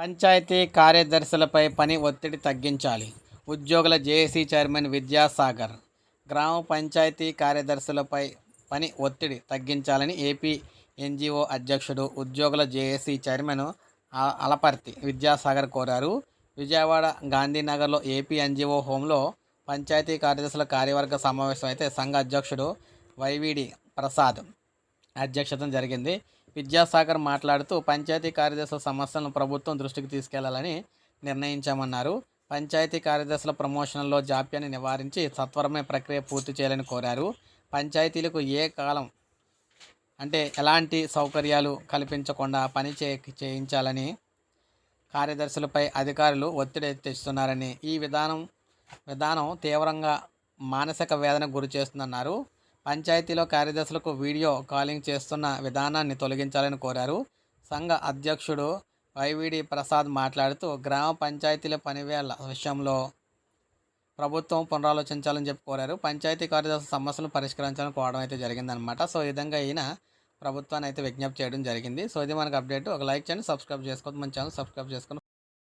పంచాయతీ కార్యదర్శులపై పని ఒత్తిడి తగ్గించాలి. ఉద్యోగుల జేఏసీ చైర్మన్ విద్యాసాగర్ గ్రామ పంచాయతీ కార్యదర్శులపై పని ఒత్తిడి తగ్గించాలని ఏపీ ఎన్జిఓ అధ్యక్షుడు ఉద్యోగుల జేఏసీ చైర్మన్ అలపర్తి విద్యాసాగర్ కోరారు. విజయవాడ గాంధీనగర్లో ఏపీ ఎన్జిఓ హోంలో పంచాయతీ కార్యదర్శుల కార్యవర్గ సమావేశం అయితే సంఘ అధ్యక్షుడు వైవిడి ప్రసాద్ అధ్యక్షతన జరిగింది. విద్యాసాగర్ మాట్లాడుతూ పంచాయతీ కార్యదర్శుల సమస్యలను ప్రభుత్వం దృష్టికి తీసుకెళ్ళాలని నిర్ణయించామన్నారు. పంచాయతీ కార్యదర్శుల ప్రమోషన్లో జాప్యాన్ని నివారించి సత్వరమే ప్రక్రియ పూర్తి చేయాలని కోరారు. పంచాయతీలకు ఏ కాలం అంటే ఎలాంటి సౌకర్యాలు కల్పించకుండా పని చే చేయించాలని కార్యదర్శులపై అధికారులు ఒత్తిడి తెస్తున్నారని ఈ విధానం విధానం తీవ్రంగా మానసిక వేదనకు గురి చేస్తుందన్నారు. పంచాయతీలో కార్యదర్శులకు వీడియో కాలింగ్ చేస్తున్న విధానాన్ని తొలగించాలని కోరారు. సంఘ అధ్యక్షుడు వైవిడి ప్రసాద్ మాట్లాడుతూ గ్రామ పంచాయతీల పనివేళ్ళ విషయంలో ప్రభుత్వం పునరాలోచించాలని చెప్పి కోరారు. పంచాయతీ కార్యదర్శి సమస్యలను పరిష్కరించాలని కోవడం అయితే జరిగిందనమాట సో ఈ విధంగా ఈయన ప్రభుత్వాన్ని అయితే విజ్ఞప్తి చేయడం జరిగింది. సో ఇది మనకు అప్డేట్. ఒక లైక్ చేయండి సబ్స్క్రైబ్ చేసుకోవద్దు. మన ఛానల్ సబ్స్క్రైబ్ చేసుకొని